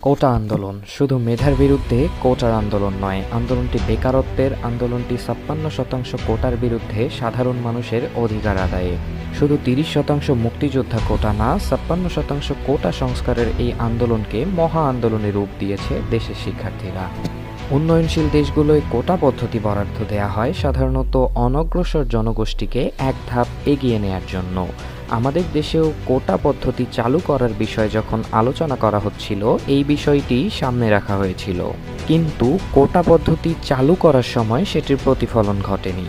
কোটা আন্দোলন। শুধু মেধার বিরুদ্ধে কোটার আন্দোলন নয়, আন্দোলনটি বেকারত্বের আন্দোলনটি ছাপ্পান্ন শতাংশ কোটার বিরুদ্ধে সাধারণ মানুষের অধিকার আদায়ে। শুধু তিরিশ শতাংশ মুক্তিযোদ্ধা কোটা না, ছাপ্পান্ন শতাংশ কোটা সংস্কারের এই আন্দোলনকে মহা আন্দোলনে রূপ দিয়েছে দেশের শিক্ষার্থীরা। উন্নয়নশীল দেশগুলোয় কোটা পদ্ধতি বরাদ্দ দেয়া হয় সাধারণত অনগ্রসর জনগোষ্ঠীকে এক ধাপ এগিয়ে নেয়ার জন্য। আমাদের দেশেও কোটা পদ্ধতি চালু করার বিষয়ে যখন আলোচনা করা হচ্ছিল, এই বিষয়টি সামনে রাখা হয়েছিল। কিন্তু কোটা পদ্ধতি চালু করার সময় সেটির প্রতিফলন ঘটেনি।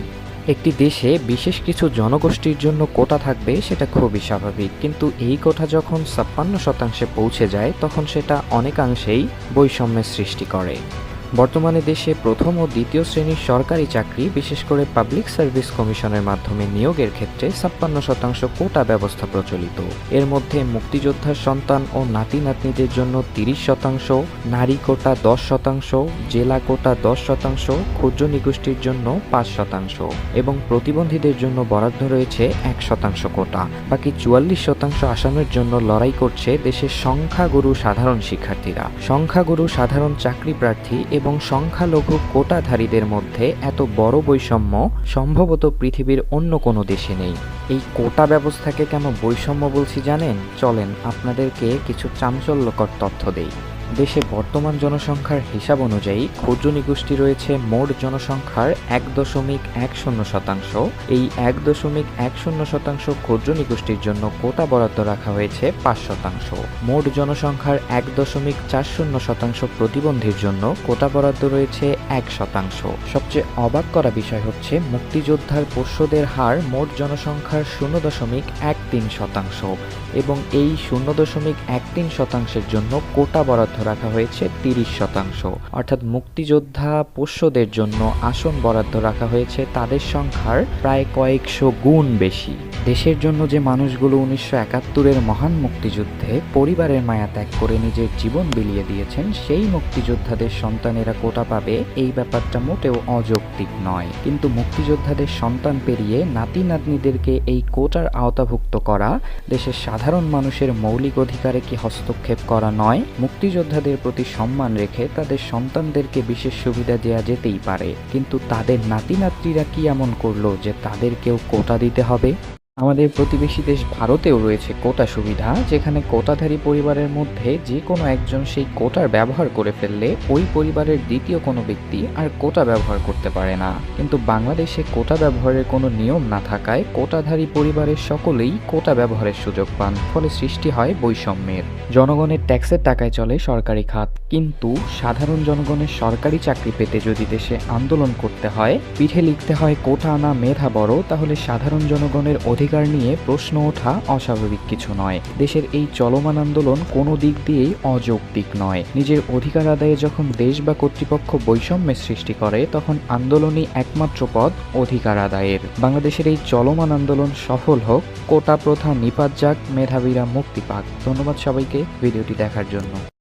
একটি দেশে বিশেষ কিছু জনগোষ্ঠীর জন্য কোটা থাকবে সেটা খুবই স্বাভাবিক। কিন্তু এই কোটা যখন ছাপ্পান্ন শতাংশে পৌঁছে যায়, তখন সেটা অনেকাংশেই বৈষম্যের সৃষ্টি করে। বর্তমানে দেশে প্রথম ও দ্বিতীয় শ্রেণির সরকারি চাকরি, বিশেষ করে পাবলিক সার্ভিস কমিশনের মাধ্যমে নিয়োগের ক্ষেত্রে ছাপ্পান্ন শতাংশ কোটা ব্যবস্থা প্রচলিত। এর মধ্যে মুক্তিযোদ্ধার সন্তান ও নাতি নাতনিদের জন্য তিরিশ শতাংশ, নারী কোটা দশ শতাংশ, জেলা কোটা দশ শতাংশ, ক্ষুদ্র নিগোষ্ঠীর জন্য পাঁচ শতাংশ এবং প্রতিবন্ধীদের জন্য বরাদ্দ রয়েছে এক শতাংশ কোটা। বাকি চুয়াল্লিশ শতাংশ আসামের জন্য লড়াই করছে দেশের সংখ্যাগুরু সাধারণ শিক্ষার্থীরা। সংখ্যাগুরু সাধারণ চাকরি প্রার্থী এবং সংখ্যালঘু কোটাধারীদের মধ্যে এত বড় বৈষম্য সম্ভবত পৃথিবীর অন্য কোনো দেশে নেই। এই কোটা ব্যবস্থাকে কেন বৈষম্য বলছি জানেন? চলেন আপনাদেরকে কিছু চাঞ্চল্যকর তথ্য দেই। দেশে বর্তমান জনসংখ্যার হিসাব অনুযায়ী ক্ষুদ্র নিগোষ্ঠী রয়েছে মোট জনসংখ্যার এক দশমিক এক শূন্য শতাংশ। এই এক দশমিক এক শূন্য শতাংশ ক্ষুদ্র নিগোষ্ঠীর জন্য কোটা বরাদ্দ রাখা হয়েছে পাঁচ শতাংশ। মোট জনসংখ্যার এক দশমিক চার শূন্য শতাংশ প্রতিবন্ধীর জন্য কোটা বরাদ্দ রয়েছে এক শতাংশ। সবচেয়ে অবাক করা বিষয় হচ্ছে, মুক্তিযোদ্ধার পোষ্যদের হার মোট জনসংখ্যার শূন্য দশমিক এক তিন শতাংশ এবং এই শূন্য দশমিক এক তিন শতাংশের জন্য কোটা বরাদ্দ রাখা হয়েছে তিরিশ শতাংশ। অর্থাৎ মুক্তিযোদ্ধা পোষ্যদের জন্য আসন বরাদ্দ রাখা হয়েছে তাদের সংখ্যার প্রায় কয়েকশো গুণ বেশি। দেশের জন্য যে মানুষগুলো উনিশশো একাত্তরের মহান মুক্তিযুদ্ধে পরিবারের মায়া ত্যাগ করে নিজের জীবন বিলিয়ে দিয়েছেন, সেই মুক্তিযোদ্ধাদের সন্তানেরা কোটা পাবে, এই ব্যাপারটা মোটেও অযৌক্তিক নয়। কিন্তু মুক্তিযোদ্ধাদের সন্তান পেরিয়ে নাতি নাতনিদেরকে এই কোটার আওতাভুক্ত করা, দেশের সাধারণ মানুষের মৌলিক অধিকারে কি হস্তক্ষেপ করা নয়, মুক্তিযোদ্ধাদের প্রতি সম্মান রেখে তাদের সন্তানদেরকে বিশেষ সুবিধা দেওয়া যেতেই পারে। কিন্তু তাদের নাতি নাতনিরা কি এমন করল যে তাদেরকেও কোটা দিতে হবে? আমাদের প্রতিবেশী দেশ ভারতেও রয়েছে কোটা সুবিধা, যেখানে কোটাধারী পরিবারের মধ্যে যে কোনো একজন সেই কোটার ব্যবহার করে ফেললে ওই পরিবারের দ্বিতীয় কোনো ব্যক্তি আর কোটা ব্যবহার করতে পারে না। কিন্তু বাংলাদেশে কোটা ব্যবহারের কোনো নিয়ম না থাকায় কোটাধারী পরিবারের সকলেই কোটা ব্যবহারের সুযোগ পান, ফলে সৃষ্টি হয় বৈষম্যের। জনগণের ট্যাক্সের টাকায় চলে সরকারি খাত। কিন্তু সাধারণ জনগণের সরকারি চাকরি পেতে যদি দেশে আন্দোলন করতে হয়, পিঠে লিখতে হয় কোটা আনা মেধা বড়, তাহলে সাধারণ জনগণের অধিকার নিয়ে প্রশ্ন ওঠা অস্বাভাবিক কিছু নয়। দেশের এই চলমান আন্দোলন কোনো দিক দিয়েই অযৌক্তিক নয়। নিজের অধিকার আদায়ে যখন দেশ বা কর্তৃপক্ষ বৈষম্যের সৃষ্টি করে, তখন আন্দোলনই একমাত্র পথ অধিকার আদায়ের। বাংলাদেশের এই চলমান আন্দোলন সফল হোক, কোটা প্রথা নিপাত যাক, মেধাবীরা মুক্তি পাক। ধন্যবাদ সবাইকে, ভিডিওটি দেখার জন্য।